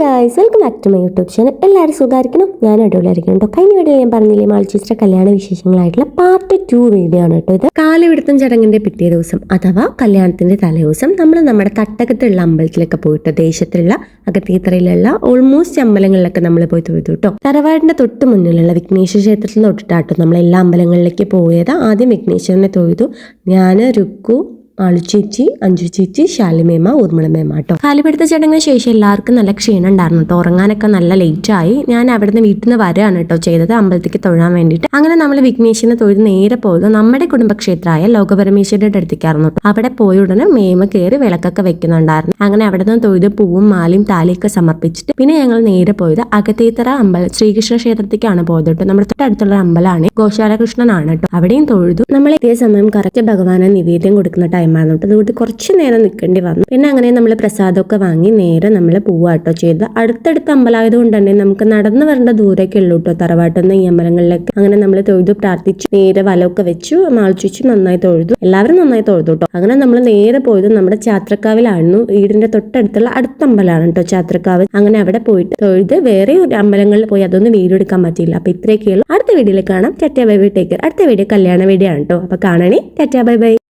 Guys welcome back to my YouTube channel എല്ലാവരും സുഖമായിരിക്കണം ഞാൻ അടിപൊളിയായിരിക്കണം കേട്ടോ. കഴിഞ്ഞ വീഡിയോ ഞാൻ പറഞ്ഞില്ലേ മാൾച്ചിസ്റ്റർ കല്യാണ വിശേഷങ്ങളായിട്ടുള്ള പാർട്ട് ടു വീഡിയോ ആണ് കേട്ടോ ഇത്. കാലവിടുത്തം ചടങ്ങിന്റെ പിറ്റേ ദിവസം അഥവാ കല്യാണത്തിന്റെ തലേദിവസം നമ്മൾ നമ്മുടെ തട്ടകത്തുള്ള അമ്പലത്തിലൊക്കെ പോയിട്ട് ദേശത്തുള്ള അകത്തീത്തറയിലുള്ള ഓൾമോസ്റ്റ് അമ്പലങ്ങളിലൊക്കെ നമ്മൾ പോയി തൊഴുതു കേട്ടോ. തറവാടിന്റെ തൊട്ട് മുന്നിലുള്ള വിഘ്നേശ്വര ക്ഷേത്രത്തിൽ തൊട്ടിട്ടാട്ടോ നമ്മൾ എല്ലാ അമ്പലങ്ങളിലേക്ക് പോയത്. ആദ്യം വിഘ്നേശ്വരനെ തൊഴുതു. ഞാൻ രുക്കു ആളു ചേച്ചി അഞ്ചു ചേച്ചി ശാലിമേമ ഊർമിളമേമ കേട്ടോ കാലിപ്പെടുത്ത ചടങ്ങിന് ശേഷം എല്ലാവർക്കും നല്ല ക്ഷീണം ഉണ്ടായിരുന്നു കേട്ടോ ഉറങ്ങാനൊക്കെ നല്ല ലേറ്റ് ആയി. ഞാൻ അവിടുന്ന് വീട്ടിൽ നിന്ന് വരാണ് കേട്ടോ ചെയ്തത്. അമ്പലത്തിലേക്ക് തൊഴാൻ വേണ്ടിയിട്ട്. അങ്ങനെ നമ്മൾ വിഘ്നേശ്വരനെ തൊഴുത് നേരെ പോയത് നമ്മുടെ കുടുംബക്ഷേത്രമായ ലോകപരമേശ്വരയുടെ അടുത്തേക്കായിരുന്നു കേട്ടോ അവിടെ പോയ ഉടനെ മേമ കയറി വിളക്കൊക്കെ വെക്കുന്നുണ്ടായിരുന്നു. അങ്ങനെ അവിടെ നിന്ന് തൊഴുത് പൂവും മാലയും താലിയൊക്കെ സമർപ്പിച്ചിട്ട് പിന്നെ ഞങ്ങൾ നേരെ പോയത് അകത്തേത്തറ അമ്പലം ശ്രീകൃഷ്ണ ക്ഷേത്രത്തേക്കാണ് പോയത് കേട്ടോ നമ്മുടെ തൊട്ടടുത്തുള്ള അമ്പലമാണ് ഗോശാലകൃഷ്ണനാണ് കേട്ടോ അവിടെയും തൊഴുതു. നമ്മൾ ഇതേ സമയം കറക്റ്റ് ഭഗവാനെ നിവേദ്യം കൊടുക്കുന്ന ടൈമായിരുന്നു കേട്ടോ അതുകൊണ്ട് കുറച്ച് നേരം നിൽക്കേണ്ടി വന്നു. പിന്നെ അങ്ങനെ നമ്മൾ പ്രസാദമൊക്കെ വാങ്ങി നേരെ നമ്മൾ പോവാട്ടോ ചെയ്ത് അടുത്തടുത്ത് അമ്പലമായത് കൊണ്ട് തന്നെ നമുക്ക് നടന്നു വരേണ്ട ദൂരമൊക്കെ ഉള്ളൂ കേട്ടോ തറവാട്ടിൽ നിന്ന് ഈ അമ്പലങ്ങളിലൊക്കെ. അങ്ങനെ നമ്മൾ തൊഴുതു പ്രാർത്ഥിച്ചു. നേരെ വലമൊക്കെ വെച്ചു. മാളിച്ചു നന്നായി തൊഴുതു. എല്ലാവരും നന്നായി തൊഴുതു കേട്ടോ അങ്ങനെ നമ്മൾ നേരെ പോയത് നമ്മുടെ ചാത്രക്കാവിലായിരുന്നു വീടിന്റെ തൊട്ടടുത്തുള്ള അടുത്ത അമ്പലമാണ് കേട്ടോ ചാത്രക്കാവ് അങ്ങനെ അവിടെ പോയിട്ട് തൊഴുത് വേറെ ഒരു അമ്പലങ്ങളിൽ പോയി അതൊന്നും വീഡിയോ എടുക്കാൻ പറ്റിയില്ല. അപ്പൊ ഇത്രയൊക്കെയുള്ളൂ. അടുത്ത വീഡിയോയിൽ കാണാം. Tata bye bye take care അടുത്ത വീഡിയോ കല്യാണ വീഡിയോ ആണ് കേട്ടോ അപ്പൊ കാണണേ. Tata bye bye.